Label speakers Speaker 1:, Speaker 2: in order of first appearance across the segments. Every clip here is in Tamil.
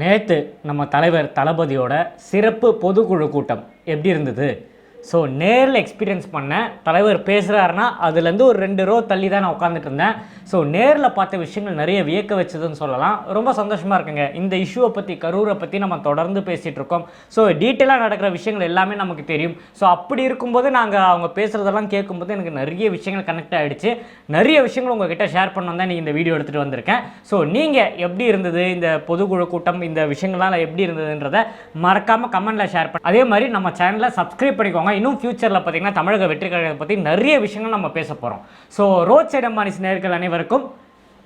Speaker 1: நேற்று நம்ம தலைவர் தளபதியோட சிறப்பு பொதுக்குழு கூட்டம். எப்படி இருந்தது? ஸோ நேரில் எக்ஸ்பீரியன்ஸ் பண்ணேன். தலைவர் பேசுகிறாருன்னா அதுலேருந்து ஒரு ரெண்டு ரோ தள்ளி தான் நான் உட்காந்துட்டு இருந்தேன். ஸோ நேரில் பார்த்த விஷயங்கள் நிறைய வியக்க வச்சதுன்னு சொல்லலாம். ரொம்ப சந்தோஷமாக இருக்குங்க. இந்த இஷ்யூவை பற்றி கரூரை பற்றி நம்ம தொடர்ந்து பேசிகிட்டு இருக்கோம். ஸோ டீட்டெயிலாக நடக்கிற விஷயங்கள் எல்லாமே நமக்கு தெரியும். ஸோ அப்படி இருக்கும்போது நாங்கள் அவங்க பேசுகிறதெல்லாம் கேட்கும்போது எனக்கு நிறைய விஷயங்கள் கனெக்ட் ஆகிடுச்சு நிறைய விஷயங்கள் உங்ககிட்ட ஷேர் பண்ண தான் நீங்கள் இந்த வீடியோ எடுத்துகிட்டு வந்திருக்கேன். ஸோ நீங்கள் எப்படி இருந்தது? இந்த பொதுக்குழு கூட்டம் இந்த விஷயங்கள்லாம் எப்படி இருந்ததுன்றதை மறக்காமல் கமெண்ட்டில் ஷேர் பண்ண. அதே மாதிரி நம்ம சேனலை சப்ஸ்கிரைப் பண்ணிக்கோங்க. இன்னும் ஃபியூச்சரில் பார்த்தீங்கன்னா தமிழக வெற்றி கழகத்தை பற்றி நிறைய விஷயங்கள் நம்ம பேச போகிறோம் ஸோ ரோட் சைடு அம்பானிஸ் நேர்கள் அனைவருக்கும்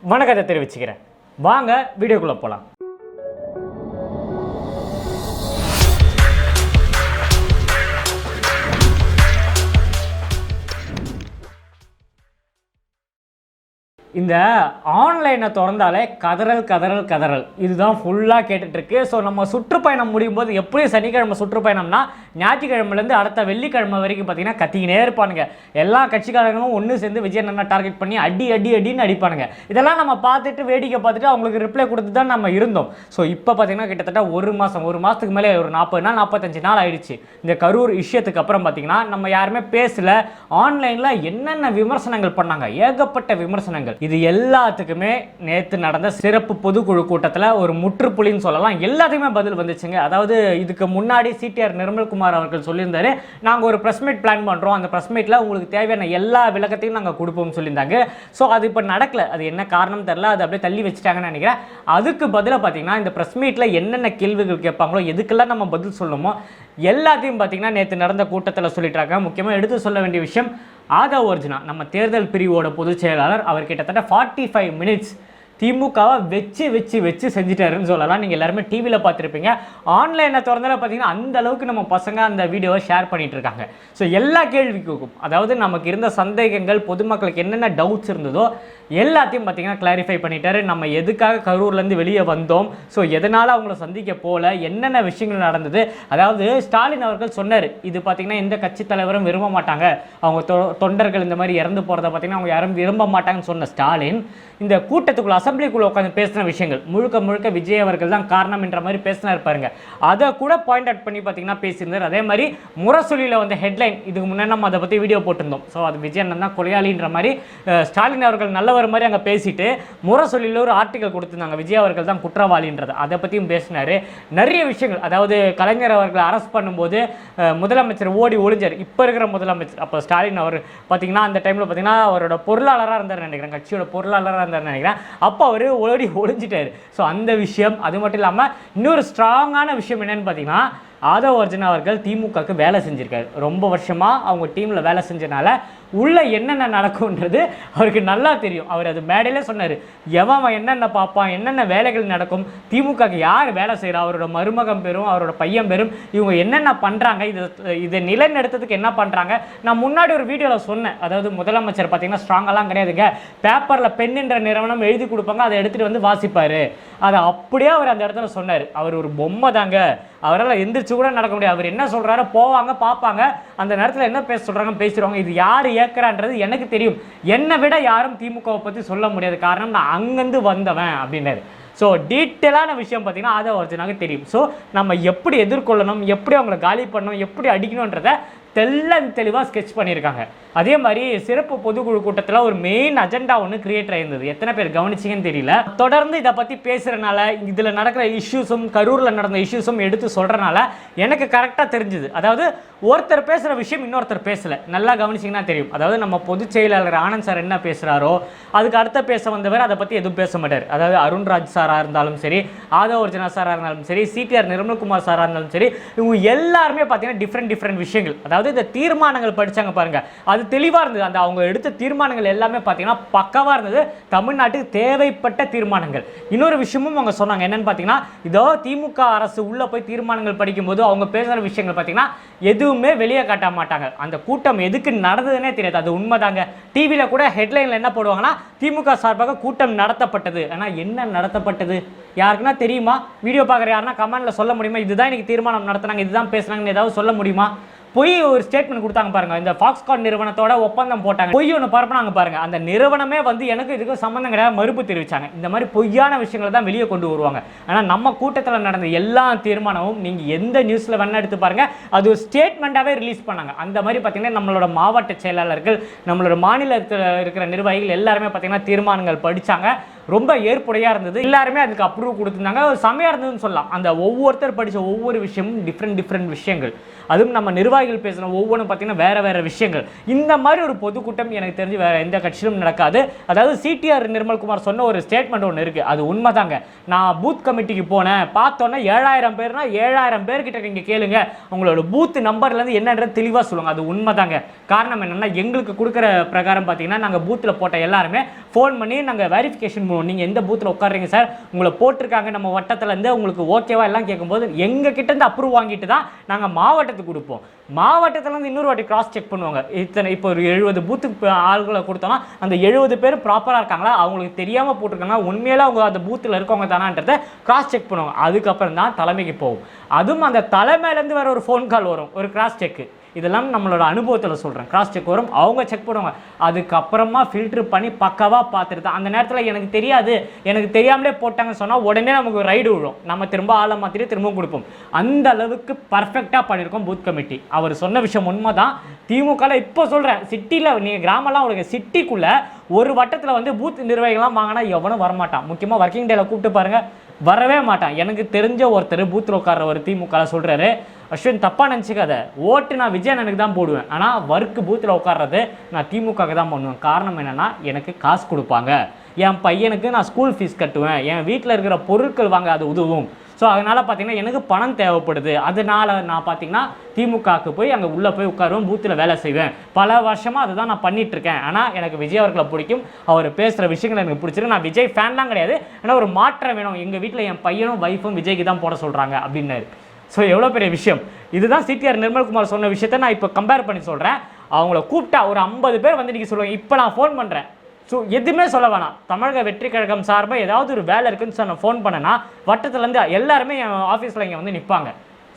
Speaker 1: வணக்கத்தை தெரிவிச்சுக்கிறேன். வாங்க வீடியோக்குள்ளே போகலாம் இந்த ஆன்லைனை திறந்தாலே கதறல் கதறல் கதறல். இதுதான் ஃபுல்லாக கேட்டுட்ருக்கு. ஸோ நம்ம சுற்றுப்பயணம் முடியும் போது எப்படியும் சனிக்கிழமை சுற்றுப்பயணம்னா ஞாயிற்றுக்கிழமைலேருந்து அடுத்த வெள்ளிக்கிழமை வரைக்கும் பார்த்தீங்கன்னா கத்திக்கினே இருப்பானுங்க. எல்லா கட்சிக்காரங்களும் ஒன்று சேர்ந்து விஜய் அண்ணனை டார்கெட் பண்ணி அடி அடி அடின்னு அடிப்பானுங்க. இதெல்லாம் நம்ம பார்த்துட்டு வேடிக்கை பார்த்துட்டு அவங்களுக்கு ரிப்ளை கொடுத்து தான் நம்ம இருந்தோம். ஸோ இப்போ பார்த்தீங்கன்னா கிட்டத்தட்ட ஒரு மாதம் ஒரு மாதத்துக்கு மேலே ஒரு நாற்பது நாள் நாற்பத்தஞ்சு நாள் ஆயிடுச்சு. இந்த கரூர் விஷயத்துக்கு அப்புறம் பார்த்தீங்கன்னா நம்ம யாருமே பேசல. ஆன்லைனில் என்னென்ன விமர்சனங்கள் பண்ணாங்க? ஏகப்பட்ட விமர்சனங்கள். இது எல்லாத்துக்குமே நேற்று நடந்த சிறப்பு பொதுக்குழு கூட்டத்தில் ஒரு முற்றுப்புள்ளின்னு சொல்லலாம். எல்லாத்துக்குமே பதில் வந்துச்சுங்க. அதாவது இதுக்கு முன்னாடி சிடிஆர் நிர்மல்குமார் அவர்கள் சொல்லியிருந்தாரு. நாங்கள் ஒரு ப்ரெஸ் மீட் பிளான் பண்ணுறோம் அந்த ப்ரெஸ் மீட்டில் உங்களுக்கு தேவையான எல்லா விளக்கத்தையும் நாங்கள் கொடுப்போம்னு சொல்லியிருந்தாங்க. ஸோ அது இப்போ நடக்கல. அது என்ன காரணம் தெரில அது அப்படியே தள்ளி வச்சுட்டாங்கன்னு நினைக்கிறேன். அதுக்கு பதிலாக பார்த்தீங்கன்னா இந்த ப்ரெஸ் மீட்டில் என்னென்ன கேள்விகள் கேட்பாங்களோ எதுக்கெல்லாம் நம்ம பதில் சொல்லணுமோ எல்லாத்தையும் பார்த்தீங்கன்னா நேற்று நடந்த கூட்டத்தில் சொல்லிட்டாங்க முக்கியமாக எடுத்து சொல்ல வேண்டிய விஷயம் ஆதவ் அர்ஜுனா நம்ம தேர்தல் பிரிவோட பொதுச் செயலாளர் அவர் கிட்டத்தட்ட ஃபார்ட்டி ஃபைவ் மினிட்ஸ் திமுகவை வச்சு வச்சு வச்சு செஞ்சுட்டாருன்னு சொல்லலாம். நீங்கள் எல்லாருமே டிவியில் பார்த்துருப்பீங்க. ஆன்லைனில் திறந்தால பார்த்தீங்கன்னா அந்த அளவுக்கு நம்ம பசங்க அந்த வீடியோவை ஷேர் பண்ணிகிட்டு இருக்காங்க. ஸோ எல்லா கேள்விக்கும் அதாவது நமக்கு இருந்த சந்தேகங்கள் பொதுமக்களுக்கு என்னென்ன டவுட்ஸ் இருந்ததோ எல்லாத்தையும் பார்த்தீங்கன்னா கிளாரிஃபை பண்ணிட்டாரு. நம்ம எதுக்காக கரூர்லேருந்து வெளியே வந்தோம்? ஸோ எதனால் அவங்கள சந்திக்க போல? என்னென்ன விஷயங்கள் நடந்தது? அதாவது ஸ்டாலின் அவர்கள் சொன்னார் இது பார்த்தீங்கன்னா எந்த கட்சி தலைவரும் விரும்ப மாட்டாங்க. அவங்க தொ- தொண்டர்கள் இந்த மாதிரி இறந்து போகிறத பார்த்தீங்கன்னா அவங்க யாரும் விரும்ப மாட்டாங்கன்னு சொன்ன ஸ்டாலின் இந்த கூட்டத்துக்குள்ள அசம்பிளிக்குள்ள உட்காந்து பேசின விஷயங்கள் முழுக்க முழுக்க விஜய் அவர்கள் தான் காரணம் என்ற மாதிரி பேசினார் பாருங்க. அதை கூட பாயிண்ட் அவுட் பண்ணி பார்த்தீங்கன்னா பேசியிருந்தார். அதே மாதிரி முரசொலியில் வந்த ஹெட்லைன் இதுக்கு முன்னாடி நம்ம அதை பற்றி வீடியோ போட்டிருந்தோம். ஸோ அது விஜய் அண்ணன் தான் கொலையாளின்ற மாதிரி ஸ்டாலின் அவர்கள் நல்லவர் மாதிரி அங்கே பேசிட்டு முரசொலியில் ஒரு ஆர்டிக்கல் கொடுத்துருந்தாங்க. விஜய் அவர்கள் தான் குற்றவாளின்றது. அதை பற்றியும் பேசினாரு. நிறைய விஷயங்கள். அதாவது கலைஞர் அவர்களை அரெஸ்ட் பண்ணும்போது முதலமைச்சர் ஓடி ஒளிஞ்சார். இப்போ இருக்கிற முதலமைச்சர் அப்போ ஸ்டாலின் அவர் பார்த்தீங்கன்னா அந்த டைமில் பார்த்தீங்கன்னா அவரோட பொருளாளராக இருந்தார் நினைக்கிறேன். கட்சியோட பொருளாளராக இருந்தார் நினைக்கிறேன். அப்போ அவர் ஓடி ஒளிஞ்சிட்டார். ஸோ அந்த விஷயம் அது மட்டும் இல்லாமல் இன்னொரு ஸ்ட்ராங்கான விஷயம் என்னென்னு பார்த்தீங்கன்னா ஆதவ அர்ஜுன் அவர்கள் திமுகவுக்கு வேலை செஞ்சுருக்காரு. ரொம்ப வருஷமாக அவங்க டீமில் வேலை செஞ்சனால உள்ளே என்னென்ன நடக்கும்ன்றது அவருக்கு நல்லா தெரியும். அவர் அது மேடையிலே சொன்னார் எவன் அவன் என்னென்ன பார்ப்பான் என்னென்ன வேலைகள் நடக்கும் திமுக யார் வேலை செய்கிறா அவரோட மருமகம் பெறும் அவரோட பையன் பெறும் இவங்க என்னென்ன பண்ணுறாங்க இதை இதை நிலைநிறுத்தத்துக்கு என்ன பண்ணுறாங்க நான் முன்னாடி ஒரு வீடியோவில் சொன்னேன். அதாவது முதலமைச்சர் பார்த்தீங்கன்னா ஸ்ட்ராங்கெல்லாம் கிடையாதுங்க. பேப்பரில் பெண்ணுன்ற நிறுவனம் எழுதி கொடுப்பாங்க. அதை எடுத்துகிட்டு வந்து வாசிப்பார். அதை அப்படியே அவர் அந்த இடத்துல சொன்னார். அவர் ஒரு பொம்மை தாங்க. அவரால் எந்திரிச்சு கூட நடக்க முடியாது. அவர் என்ன சொல்கிறாரோ போவாங்க பார்ப்பாங்க. அந்த நேரத்தில் என்ன பேச சொல்கிறாங்க பேசிடுவாங்க. இது யார் ஏற்கிறான்றது எனக்கு தெரியும். என்னை விட யாரும் திமுகவை பற்றி சொல்ல முடியாது. காரணம் நான் அங்கேருந்து வந்தவன் அப்படின்னாரு. ஸோ டீட்டெயிலான விஷயம் பார்த்திங்கன்னா அதை ஒரிஜினாக தெரியும். ஸோ நம்ம எப்படி எதிர்கொள்ளணும் எப்படி அவங்களை காலி பண்ணணும் எப்படி அடிக்கணுன்றத தெல்ல தெளிவாக ஸ்கெட்ச் பண்ணியிருக்காங்க. அதே மாதிரி சிறப்பு பொதுக்குழு கூட்டத்தில் ஒரு மெயின் அஜெண்டா ஒன்று கிரியேட் ஆயிருந்தது. எத்தனை பேர் கவனிச்சிங்கன்னு தெரியல. தொடர்ந்து இதை பற்றி பேசுகிறனால இதில் நடக்கிற இஷ்யூஸும் கரூரில் நடந்த இஷ்யூஸும் எடுத்து சொல்கிறனால எனக்கு கரெக்டாக தெரிஞ்சுது. அதாவது ஒருத்தர் பேசுகிற விஷயம் இன்னொருத்தர் பேசலை. நல்லா கவனிச்சிங்கன்னா தெரியும். அதாவது நம்ம பொதுச் செயலாளர் ஆனந்த் சார் என்ன பேசுகிறாரோ அதுக்கு அடுத்த பேச வந்தவர் அதை பற்றி எதுவும் பேச மாட்டார். அதாவது அருண்ராஜ் சாராக இருந்தாலும் சரி ஆதவ அர்ஜுனா சாராக இருந்தாலும் சரி சிடிஆர் நிர்மல்குமார் சாராக இருந்தாலும் சரி இவங்க எல்லாருமே பார்த்தீங்கன்னா டிஃப்ரெண்ட் டிஃப்ரெண்ட் விஷயங்கள். அதாவது படிக்கும்போது இந்த தீர்மானங்கள் படித்தாங்க பாருங்க. அது தெளிவாக இருந்தது. அந்த அவங்க எடுத்த தீர்மானங்கள் எல்லாமே பார்த்தீங்கன்னா பக்கவாக இருந்தது. தமிழ்நாட்டுக்கு தேவைப்பட்ட தீர்மானங்கள். இன்னொரு விஷயமும் அவங்க சொன்னாங்க. என்னன்னு பார்த்தீங்கன்னா இதோ திமுக அரசு உள்ளே போய் தீர்மானங்கள் படிக்கும்போது அவங்க பேசுகிற விஷயங்கள் பார்த்தீங்கன்னா எதுவுமே வெளியே காட்ட மாட்டாங்க. அந்த கூட்டம் எதுக்கு நடந்ததுன்னே தெரியாது. அது உண்மைதாங்க. டிவியில் கூட ஹெட்லைனில் என்ன போடுவாங்கன்னா திமுக சார்பாக கூட்டம் நடத்தப்பட்டது. ஆனால் என்ன நடத்தப்பட்டது? யாருக்குன்னா தெரியுமா? வீடியோ பார்க்குற யாருன்னா கமெண்ட்டில் சொல்ல முடியுமா? இதுதான் இன்றைக்கி தீர்மானம் நடத்துனாங்க இதுதான் பேசுனாங்கன்னு ஏதாவது சொல்ல முடியுமா? பொய் ஒரு ஸ்டேட்மெண்ட் கொடுத்தாங்க பாருங்க. இந்த ஃபாக்ஸ்கான் நிறுவனத்தோட ஒப்பந்தம் போட்டாங்க. பொய் ஒன்று பரப்புனாங்க பாருங்க. அந்த நிறுவனமே வந்து எனக்கு இதுக்கு சம்மந்தம் கிடையாது மறுப்பு தெரிவிச்சாங்க. இந்த மாதிரி பொய்யான விஷயங்களை தான் வெளியே கொண்டு வருவாங்க. ஆனால் நம்ம கூட்டத்தில் நடந்த எல்லா தீர்மானமும் நீங்கள் எந்த நியூஸில் வேணால் எடுத்து பாருங்க. அது ஒரு ஸ்டேட்மெண்ட்டாகவே ரிலீஸ் பண்ணாங்க. அந்த மாதிரி பார்த்தீங்கன்னா நம்மளோட மாவட்ட செயலாளர்கள் நம்மளோட மாநிலத்தில் இருக்கிற நிர்வாகிகள் எல்லாருமே பார்த்தீங்கன்னா தீர்மானங்கள் படித்தாங்க ரொம்ப ஏற்புடையாக இருந்தது. எல்லாருமே அதுக்கு அப்ரூவ் கொடுத்துருந்தாங்க. அது செமையாக இருந்ததுன்னு சொல்லலாம். அந்த ஒவ்வொருத்தர் படித்த ஒவ்வொரு விஷயமும் டிஃப்ரெண்ட் டிஃப்ரெண்ட் விஷயங்கள். அதுவும் நம்ம நிர்வாகிகள் பேசுகிற ஒவ்வொன்றும் பார்த்தீங்கன்னா வேறு வேற விஷயங்கள். இந்த மாதிரி ஒரு பொதுக்கூட்டம் எனக்கு தெரிஞ்சு வேறு எந்த கட்சியிலும் நடக்காது. அதாவது சிடிஆர் நிர்மல்குமார் சொன்ன ஒரு ஸ்டேட்மெண்ட் ஒன்று இருக்குது அது உண்மை தாங்க நான் பூத் கமிட்டிக்கு போனேன். பார்த்தோன்னே ஏழாயிரம் பேர்னா ஏழாயிரம் பேர்கிட்ட நீங்கள் கேளுங்க. உங்களோட பூத் நம்பர்லேருந்து என்னன்றது தெளிவாக சொல்லுவாங்க அது உண்மை தாங்க காரணம் என்னென்னா எங்களுக்கு கொடுக்குற பிரகாரம் பார்த்தீங்கன்னா நாங்கள் பூத்தில் போட்ட எல்லாருமே ஃபோன் பண்ணி நாங்கள் வெரிஃபிகேஷன் கேட்கணும் நீங்கள் எந்த பூத்தில் உட்காருறீங்க சார் உங்களை போட்டிருக்காங்க நம்ம வட்டத்துலேருந்து உங்களுக்கு ஓகேவா எல்லாம் கேட்கும்போது எங்கள் கிட்டேருந்து அப்ரூவ் வாங்கிட்டு தான் நாங்கள் மாவட்டத்துக்கு கொடுப்போம். மாவட்டத்துலேருந்து இன்னொரு வாட்டி கிராஸ் செக் பண்ணுவாங்க. இத்தனை இப்போ ஒரு எழுபது பூத்துக்கு ஆள்களை கொடுத்தோம்னா அந்த எழுபது பேர் ப்ராப்பராக இருக்காங்களா? அவங்களுக்கு தெரியாமல் போட்டிருக்காங்க உண்மையில அவங்க அந்த பூத்தில் இருக்கவங்க தானான்றதை கிராஸ் செக் பண்ணுவாங்க. அதுக்கப்புறம் தான் தலைமைக்கு போகும் அதுவும் அந்த தலைமையிலேருந்து வர ஒரு ஃபோன் கால் வரும். ஒரு கிராஸ் செக்கு இதெல்லாம் நம்மளோட அனுபவத்தில் சொல்கிறேன் கிராஸ் செக் வரும். அவங்க செக் பண்ணுவாங்க அதுக்கப்புறமா ஃபில்ட்ரு பண்ணி பக்காவாக பார்த்துருது அந்த நேரத்தில் எனக்கு தெரியாது. எனக்கு தெரியாமலே போட்டாங்கன்னு சொன்னால் உடனே நமக்கு ரைடு விழும். நம்ம திரும்ப ஆளை மாற்றிட்டு திரும்பவும் கொடுப்போம். அந்த அளவுக்கு பர்ஃபெக்டாக பண்ணியிருக்கோம் பூத் கமிட்டி அவர் சொன்ன விஷயம் உண்மை தான் திமுகவில் இப்போ சொல்கிறேன் சிட்டியில் நீங்கள் கிராமம்லாம் உங்களுக்கு சிட்டிக்குள்ளே ஒரு வட்டத்தில் வந்து பூத் நிர்வாகிகள்லாம் வாங்கினா எவனும் வரமாட்டான். முக்கியமாக ஒர்க்கிங் டேல கூப்பிட்டு பாருங்கள் வரவே மாட்டான். எனக்கு தெரிஞ்ச ஒருத்தர் பூத்தில் உட்கார்றவர் திமுக சொல்கிறாரு அஸ்வின் தப்பாக நினச்சிக்காத. ஓட்டு நான் விஜய் அண்ணனுக்கு தான் போடுவேன். ஆனால் ஒர்க்கு பூத்தில் உட்கார்றது நான் திமுகவுக்கு தான் பண்ணுவேன். காரணம் என்னென்னா எனக்கு காசு கொடுப்பாங்க. என் பையனுக்கு நான் ஸ்கூல் ஃபீஸ் கட்டுவேன். என் வீட்டில் இருக்கிற பொருட்கள் வாங்க அது உதவும். ஸோ அதனால் பார்த்தீங்கன்னா எனக்கு பணம் தேவைப்படுது. அதனால் நான் பார்த்தீங்கன்னா திமுகவுக்கு போய் அங்கே உள்ளே போய் உட்காருவேன் பூத்தில் வேலை செய்வேன். பல வருஷமாக அதுதான் நான் பண்ணிகிட்ருக்கேன் இருக்கேன். ஆனால் எனக்கு விஜய் அவர்களை பிடிக்கும். அவர் பேசுகிற விஷயங்கள் எனக்கு பிடிச்சிருக்கு. நான் விஜய் ஃபேன்லாம் கிடையாது. ஆனால் ஒரு மாற்றம் வேணும். எங்கள் வீட்டில் என் பையனும் ஒய்ஃபும் விஜய்க்கு தான் போட சொல்கிறாங்க அப்படின்னாரு. ஸோ எவ்வளோ பெரிய விஷயம்? இதுதான் சிடிஆர் நிர்மல்குமார் சொன்ன விஷயத்த நான் இப்போ கம்பேர் பண்ணி சொல்கிறேன் அவங்கள கூப்பிட்டா ஒரு ஐம்பது பேர் வந்து நீங்கள் சொல்லுவாங்க. இப்போ நான் ஃபோன் பண்ணுறேன் ஸோ எதுவுமே சொல்ல வேணாம். தமிழக வெற்றி கழகம் சார்பாக ஏதாவது ஒரு வேலை இருக்குன்னு சொன்ன ஃபோன் பண்ணேன்னா வட்டத்துலேருந்து எல்லாருமே என் ஆஃபீஸில் இங்கே வந்து நிற்பாங்க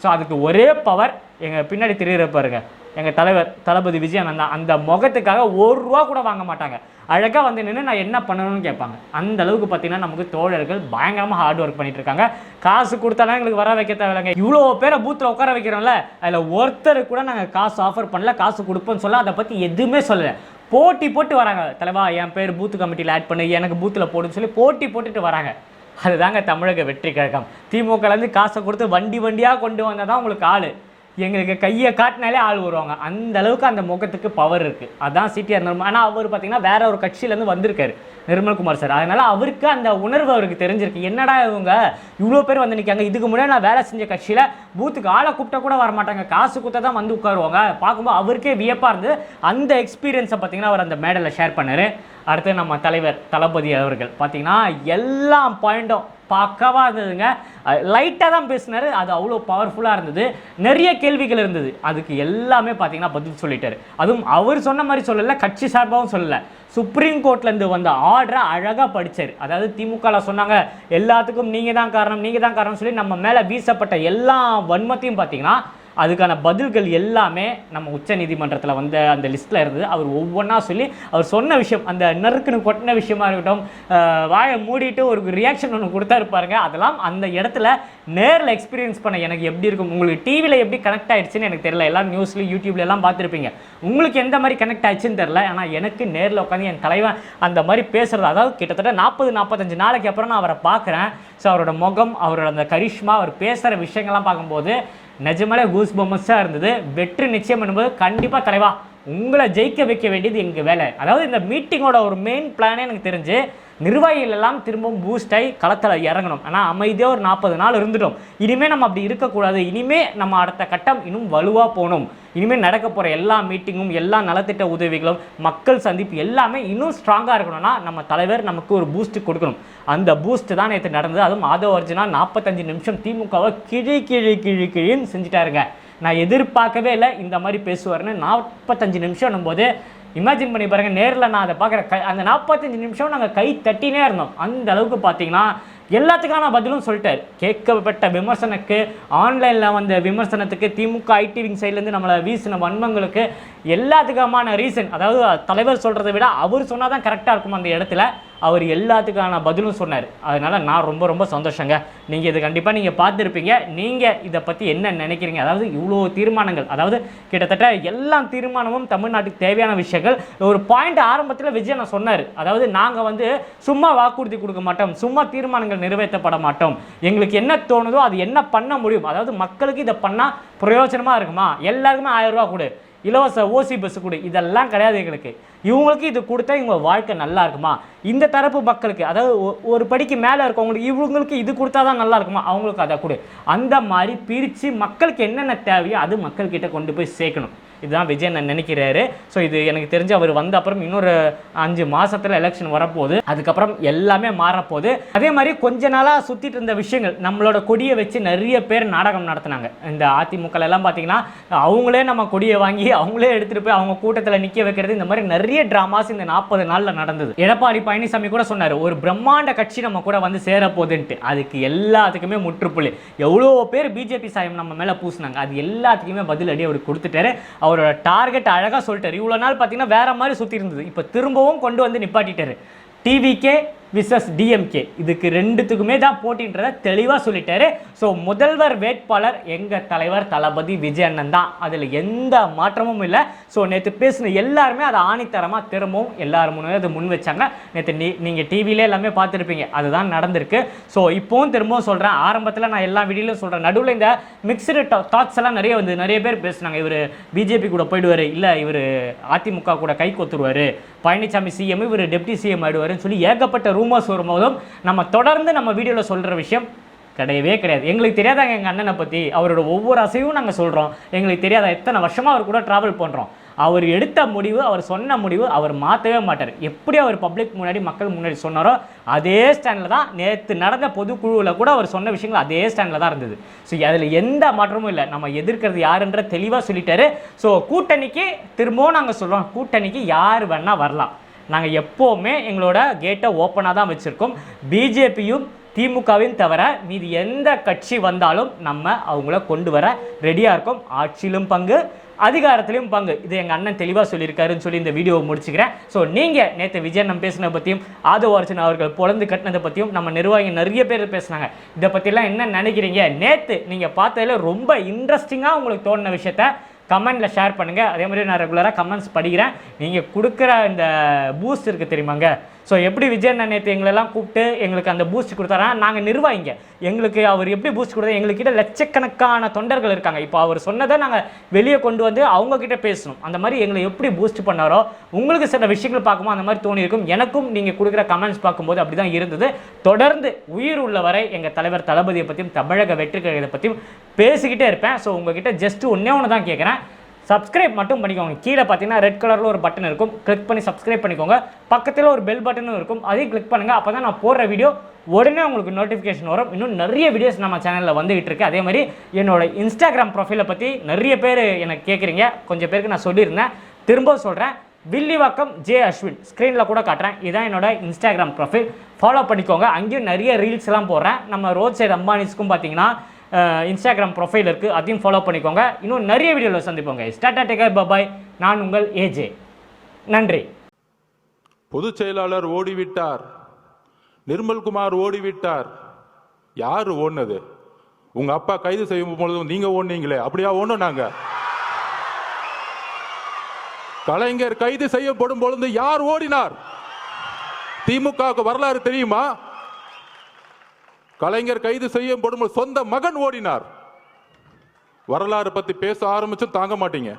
Speaker 1: ஸோ அதுக்கு ஒரே பவர் எங்கள் பின்னாடி தெரியுற பாருங்க. எங்கள் தலைவர் தளபதி விஜயானந்தா அந்த முகத்துக்காக ஒரு ரூபா கூட வாங்க மாட்டாங்க. அழகாக வந்து நின்று நான் என்ன பண்ணணும்னு கேட்பாங்க. அந்த அளவுக்கு பார்த்தீங்கன்னா நமக்கு தோழர்கள் பயங்கரமாக ஹார்ட் ஒர்க் பண்ணிட்டு இருக்காங்க. காசு கொடுத்தாலும் எங்களுக்கு வர வைக்க தேவையில்லைங்க. இவ்வளோ பேரை பூத்தில் உட்கார வைக்கிறோம்ல அதில் ஒருத்தர் கூட நாங்கள் காசு ஆஃபர் பண்ணல காசு கொடுப்போம்னு சொல்ல அதை பற்றி எதுவுமே சொல்லலை. போட்டி போட்டு வராங்க. தலைவா என் பேர் பூத்து கமிட்டியில் ஆட் பண்ணு எனக்கு பூத்தில் போடுன்னு சொல்லி போட்டி போட்டுட்டு வராங்க. அதுதாங்க தமிழக வெற்றி கழகம். திமுகலேருந்து காசை கொடுத்து வண்டி வண்டியாக கொண்டு வந்தால் தான் உங்களுக்கு ஆள். எங்களுக்கு கையை காட்டினாலே ஆள் வருவாங்க. அந்த அளவுக்கு அந்த முகத்துக்கு பவர் இருக்குது அதான் சிடிஆர் நிர்மல் ஆனால் அவர் பார்த்தீங்கன்னா வேற ஒரு கட்சியிலேருந்து வந்திருக்காரு நிர்மல்குமார் சார் அதனால அவருக்கு அந்த உணர்வு அவருக்கு தெரிஞ்சிருக்கு. என்னடா இவங்க இவ்வளோ பேர் வந்து நிற்காங்க இதுக்கு முன்னாடி நான் வேலை செஞ்ச கட்சியில் பூத்துக்கு ஆளை கூப்பிட்ட கூட வர மாட்டாங்க காசு கொடுத்தா தான் வந்து உட்காருவாங்க. பார்க்கும்போது அவருக்கே வியப்பாக இருந்து அந்த எக்ஸ்பீரியன்ஸை பார்த்தீங்கன்னா அவர் அந்த மேடலை ஷேர் பண்ணார். அடுத்து நம்ம தலைவர் தளபதி அவர்கள். பார்த்தீங்கன்னா எல்லா பாயிண்ட்டும் பக்கவாக இருந்ததுங்க. லைட்டாக தான் பேசினாரு. அது அவ்வளோ பவர்ஃபுல்லாக இருந்தது. நிறைய கேள்விகள் இருந்தது. அதுக்கு எல்லாமே பார்த்தீங்கன்னா பதில் சொல்லிட்டார். அதுவும் அவர் சொன்ன மாதிரி சொல்லலை கட்சி சார்பாகவும் சொல்லலை. சுப்ரீம் கோர்ட்லேருந்து வந்த ஆர்டரை அழகாக படித்தார் அதாவது திமுகவில் சொன்னாங்க எல்லாத்துக்கும் நீங்கள் தான் காரணம் நீங்கள் தான் காரணம் சொல்லி நம்ம மேலே வீசப்பட்ட எல்லா வன்மத்தையும் பார்த்தீங்கன்னா அதுக்கான பதில்கள் எல்லாமே நம்ம உச்ச நீதிமன்றத்தில் வந்த அந்த லிஸ்ட்டில் இருந்தது. அவர் ஒவ்வொன்றா சொல்லி அவர் சொன்ன விஷயம் அந்த நறுக்குன்னு கொட்டின விஷயமா இருக்கட்டும் வாயை மூடிட்டு ஒரு ரியாக்ஷன் ஒன்று கொடுத்தா இருப்பாருங்க அதெல்லாம் அந்த இடத்துல நேரில் எக்ஸ்பீரியன்ஸ் பண்ண எனக்கு எப்படி இருக்கும்? உங்களுக்கு டிவியில் எப்படி கனெக்ட் ஆயிடுச்சுன்னு எனக்கு தெரியல. எல்லாம் நியூஸ்லையும் யூடியூப்ல எல்லாம் பார்த்துருப்பீங்க. உங்களுக்கு எந்த மாதிரி கனெக்ட் ஆயிடுச்சுன்னு தெரில ஆனால் எனக்கு நேரில் உட்காந்து என் தலைவன் அந்த மாதிரி பேசுறது அதாவது கிட்டத்தட்ட நாற்பது நாற்பத்தஞ்சு நாளைக்கு அப்புறம் நான் அவரை பார்க்குறேன். ஸோ அவரோட முகம் அவரோட அந்த கரிஷ்மா அவர் பேசுகிற விஷயங்கள்லாம் பார்க்கும்போது நிஜமாலே கூஸ் பொம்மஸாக இருந்தது. வெற்றி நிச்சயம் பண்ணும்போது கண்டிப்பாக தலைவா உங்களை ஜெயிக்க வைக்க வேண்டியது எங்கள் வேலை. அதாவது இந்த மீட்டிங்கோட ஒரு மெயின் பிளானே எனக்கு தெரிஞ்சு நிர்வாகிகளெல்லாம் திரும்பவும் பூஸ்ட் ஆகி களத்தில் இறங்கணும். ஆனால் அமைதியாக ஒரு நாற்பது நாள் இருந்துட்டோம். இனிமேல் நம்ம அப்படி இருக்கக்கூடாது. இனிமேல் நம்ம அடுத்த கட்டம் இன்னும் வலுவாக போகணும். இனிமேல் நடக்க போகிற எல்லா மீட்டிங்கும் எல்லா நலத்திட்ட உதவிகளும் மக்கள் சந்திப்பு எல்லாமே இன்னும் ஸ்ட்ராங்காக இருக்கணும்னா நம்ம தலைவர் நமக்கு ஒரு பூஸ்ட் கொடுக்கணும். அந்த பூஸ்ட் தான் நேற்று நடந்தது. அதுவும் ஆதவ அர்ஜுனா நாற்பத்தஞ்சு நிமிஷம் திமுகவை கிழி கிழி கிழி கிழின்னு செஞ்சுட்டாருங்க. நான் எதிர்பார்க்கவே இல்லை. இந்த மாதிரி பேசுவார்னு நாற்பத்தஞ்சு நிமிஷம் போது இமேஜின் பண்ணி பாருங்கள் நேரில் நான் அதை பார்க்குற க அந்த நாற்பத்தஞ்சு நிமிஷம் நாங்கள் கை தட்டினே இருந்தோம். அந்த அளவுக்கு பார்த்தீங்கன்னா எல்லாத்துக்கான பதிலும் சொல்லிட்டார். கேட்கப்பட்ட விமர்சனக்கு ஆன்லைனில் வந்த விமர்சனத்துக்கு திமுக ஐடி விங் சைட்லேருந்து நம்மளை வீசின வன்மங்களுக்கு எல்லாத்துக்குமான ரீசன் அதாவது தலைவர் சொல்கிறத விட அவர் சொன்னால் தான் கரெக்டாக இருக்கும் அந்த இடத்துல. அவர் எல்லாத்துக்கான பதிலும் சொன்னார். அதனால் நான் ரொம்ப ரொம்ப சந்தோஷங்க. நீங்கள் இது கண்டிப்பாக நீங்கள் பார்த்துருப்பீங்க. நீங்கள் இதை பற்றி என்ன நினைக்கிறீங்க? அதாவது இவ்வளோ தீர்மானங்கள் அதாவது கிட்டத்தட்ட எல்லா தீர்மானமும் தமிழ்நாட்டுக்கு தேவையான விஷயங்கள். ஒரு பாயிண்ட் ஆரம்பத்தில் விஜய் நான் சொன்னார். அதாவது நாங்கள் வந்து சும்மா வாக்குறுதி கொடுக்க மாட்டோம் சும்மா தீர்மானங்கள் நிறைவேற்றப்பட மாட்டோம். எங்களுக்கு என்ன தோணுதோ அது என்ன பண்ண முடியும்? அதாவது மக்களுக்கு இதை பண்ணால் பிரயோஜனமாக இருக்குமா? எல்லாருக்குமே ஆயிரம் ரூபா கொடு. இலவச ஓசி பஸ் கொடு இதெல்லாம் கிடையாது எங்களுக்கு. இவங்களுக்கு இது கொடுத்தா இவங்க வாழ்க்கை நல்லா இருக்குமா? இந்த தரப்பு மக்களுக்கு அதாவது ஒரு படிக்கு மேலே இருக்கவங்களுக்கு இவங்களுக்கு இது கொடுத்தா தான் நல்லா இருக்குமா? அவங்களுக்கு அதை கொடு. அந்த மாதிரி பிரித்து மக்களுக்கு என்னென்ன தேவையோ அது மக்கள்கிட்ட கொண்டு போய் சேர்க்கணும். இதுதான் விஜய் நான் நினைக்கிறாரு. ஸோ இது எனக்கு தெரிஞ்சு அவர் வந்த அப்புறம் இன்னொரு அஞ்சு மாதத்தில் எலெக்ஷன் வரப்போகுது. அதுக்கப்புறம் எல்லாமே மாறப்போகுது. அதே மாதிரி கொஞ்ச நாளாக சுற்றிட்டு இருந்த விஷயங்கள் நம்மளோட கொடியை வச்சு நிறைய பேர் நாடகம் நடத்தினாங்க. இந்த அதிமுக எல்லாம் பார்த்தீங்கன்னா அவங்களே நம்ம கொடியை வாங்கி அவங்களே எடுத்துகிட்டு போய் அவங்க கூட்டத்தில் நிற்க வைக்கிறது இந்த மாதிரி நிறைய ட்ராமாஸ் இந்த நாற்பது நாளில் நடந்தது. எடப்பாடி பழனிசாமி கூட சொன்னார் ஒரு பிரம்மாண்ட கட்சி நம்ம கூட வந்து சேரப்போகுதுன்ட்டு. அதுக்கு எல்லாத்துக்குமே முற்றுப்புள்ளி. எவ்வளோ பேர் பிஜேபி சாயம் நம்ம மேலே பூசினாங்க. அது எல்லாத்துக்குமே பதிலடி அவர் கொடுத்துட்டாரு. அவர் அவரோட டார்கெட் அழகாக சொல்லிட்டார். இவ்வளோ நாள் பார்த்தீங்கன்னா வேற மாதிரி சுற்றி இருந்தது. இப்போ திரும்பவும் கொண்டு வந்து நிப்பாட்டிட்டாரு. டிவிக்கே விசஸ் டிஎம்கே இதுக்கு ரெண்டுத்துக்குமே தான் போட்டின்றதை தெளிவாக சொல்லிட்டாரு. ஸோ முதல்வர் வேட்பாளர் எங்கள் தலைவர் தளபதி விஜய் அண்ணன் தான். அதில் எந்த மாற்றமும் இல்லை. ஸோ நேற்று பேசின எல்லாருமே அதை ஆணித்தரமாக திரும்பவும் எல்லாரும் முன்னாடி அதை முன் வச்சாங்க. நேற்று நீ நீங்கள் டிவியிலே எல்லாமே பார்த்துருப்பீங்க. அதுதான் நடந்திருக்கு. ஸோ இப்போவும் திரும்பவும் சொல்கிறேன் ஆரம்பத்தில் நான் எல்லா வீடியோலையும் சொல்கிறேன் நடுவில் இந்த மிக்சடு தாட்ஸ் எல்லாம் நிறைய வந்து நிறைய பேர் பேசுனாங்க. இவர் பிஜேபி கூட போயிடுவார். இல்லை இவர் அதிமுக கூட கை கொத்துருவார். பழனிசாமி சிஎம் இவர் டெப்டி சிஎம் ஆயிடுவாருன்னு சொல்லி ஏகப்பட்ட ரூமர்ஸ் வரும்போதும் நம்ம தொடர்ந்து நம்ம வீடியோவில் சொல்கிற விஷயம் கிடையவே கிடையாது. எங்களுக்கு தெரியாதாங்க எங்கள் அண்ணனை பற்றி அவரோட ஒவ்வொரு அசைவும் நாங்கள் சொல்கிறோம் எங்களுக்கு தெரியாத? எத்தனை வருஷமாக அவர் கூட ட்ராவல் பண்ணுறோம் அவர் எடுத்த முடிவு அவர் சொன்ன முடிவு அவர் மாற்றவே மாட்டார். எப்படி அவர் பப்ளிக் முன்னாடி மக்கள் முன்னாடி சொன்னாரோ அதே ஸ்டாண்டில் தான் நேற்று நடந்த பொதுக்குழுவில் கூட அவர் சொன்ன விஷயங்கள் அதே ஸ்டாண்டில் தான் இருந்தது. ஸோ அதில் எந்த மாற்றமும் இல்லை. நம்ம எதிர்க்கிறது யாருன்ற தெளிவாக சொல்லிட்டாரு. ஸோ கூட்டணிக்கு திரும்பவும் நாங்கள் சொல்கிறோம் கூட்டணிக்கு யார் வேணால் வரலாம். நாங்கள் எப்போவுமே எங்களோட கேட்டை ஓப்பனாக தான் வச்சுருக்கோம். பிஜேபியும் திமுகவின் தவிர மீதி எந்த கட்சி வந்தாலும் நம்ம அவங்கள கொண்டு வர ரெடியாக இருக்கோம். ஆட்சியிலும் பங்கு அதிகாரத்திலையும் பங்கு. இது எங்கள் அண்ணன் தெளிவாக சொல்லியிருக்காருன்னு சொல்லி இந்த வீடியோவை முடிச்சுக்கிறேன். ஸோ நீங்கள் நேற்று விஜய் நம்ம பேசினதை பற்றியும் ஆதவ அர்ச்சன் அவர்கள் பொழந்து கட்டினதை பற்றியும் நம்ம நிர்வாகி நிறைய பேர் பேசுனாங்க. இதை பற்றிலாம் என்ன நினைக்கிறீங்க? நேற்று நீங்கள் பார்த்ததுல ரொம்ப இன்ட்ரெஸ்டிங்காக உங்களுக்கு தோணின விஷயத்த கமெண்ட்டில் ஷேர் பண்ணுங்கள் அதே மாதிரி நான் ரெகுலராக கமெண்ட்ஸ் படிக்கிறேன். நீங்கள் கொடுக்குற இந்த பூஸ்ட் இருக்குது தெரியுமாங்க? ஸோ எப்படி விஜய் அண்ணன் நேற்று எங்களெல்லாம் கூப்பிட்டு எங்களுக்கு அந்த பூஸ்ட் கொடுத்தாரா? நாங்கள் நிர்வாகிங்க. எங்களுக்கு அவர் எப்படி பூஸ்ட் கொடுத்தா எங்கள்கிட்ட லட்சக்கணக்கான தொண்டர்கள் இருக்காங்க. இப்போ அவர் சொன்னதை நாங்கள் வெளியே கொண்டு வந்து அவங்கக்கிட்ட பேசணும். அந்த மாதிரி எங்களை எப்படி பூஸ்ட் பண்ணாரோ உங்களுக்கு சில விஷயங்கள் பார்க்கும்போது அந்த மாதிரி தோணி இருக்கும் எனக்கும் நீங்கள் கொடுக்குற கமெண்ட்ஸ் பார்க்கும்போது அப்படி தான் இருந்தது. தொடர்ந்து உயிர் உள்ள வரை எங்கள் தலைவர் தளபதியை பற்றியும் தமிழக வெற்றி கழகத்தை பற்றியும் பேசிக்கிட்டே இருப்பேன். ஸோ உங்ககிட்ட ஜஸ்ட் ஒன்றே ஒன்று தான் கேட்குறேன் சப்ஸ்கிரைப் மட்டும் பண்ணிக்கோங்க. கீழே பார்த்தீங்கன்னா ரெட் கலரில் ஒரு பட்டன் இருக்கும். கிளிக் பண்ணி சப்ஸ்கிரைப் பண்ணிக்கோங்க. பக்கத்தில் ஒரு பெல் பட்டனும் இருக்கும். அதையும் கிளிக் பண்ணுங்கள் அப்போ தான் நான் போடுற வீடியோ உடனே உங்களுக்கு நோட்டிஃபிகேஷன் வரும். இன்னும் நிறைய வீடியோஸ் நம்ம சேனலில் வந்துகிட்டு இருக்கு. அதே மாதிரி என்னோட இன்ஸ்டாகிராம் ப்ரொஃபைலை பற்றி நிறைய பேர் எனக்கு கேட்குறீங்க கொஞ்சம் பேருக்கு நான் சொல்லியிருந்தேன். திரும்ப சொல்கிறேன் வில்லிவாக்கம் ஜே அஸ்வின் ஸ்க்ரீனில் கூட காட்டுறேன். இதான் என்னோட இன்ஸ்டாகிராம் ப்ரொஃபைல் ஃபாலோ பண்ணிக்கோங்க. அங்கேயும் நிறைய ரீல்ஸ்லாம் போடுறேன். நம்ம ரோட் சைடு அம்பானிஸ்க்கும் பார்த்தீங்கன்னா இன்ஸ்டாகிராம் ப்ரொஃபைல் இருக்குது அதையும் ஃபாலோ பண்ணிக்கோங்க. இன்னும் நிறைய வீடியோவில் சந்திப்போங்க ஸ்டாட்டா டேக்கர் பபாய் நான் உங்கள் ஏஜே நன்றி.
Speaker 2: பொதுச் செயலாளர் ஓடிவிட்டார். நிர்மல்குமார் ஓடிவிட்டார். யார் ஓடினது? உங்கள் அப்பா கைது செய்யும் பொழுதும் நீங்கள் ஓடினீங்களே. அப்படியா ஓடணும் நாங்கள் கலைஞர் கைது செய்யப்படும் பொழுது யார் ஓடினார்? திமுகவுக்கு வரலாறு தெரியுமா? கலைஞர் கைது செய்யப்படும் சொந்த மகன் ஓடினார். வரலாறு பத்தி பேச ஆரம்பிச்சு தாங்க மாட்டீங்க.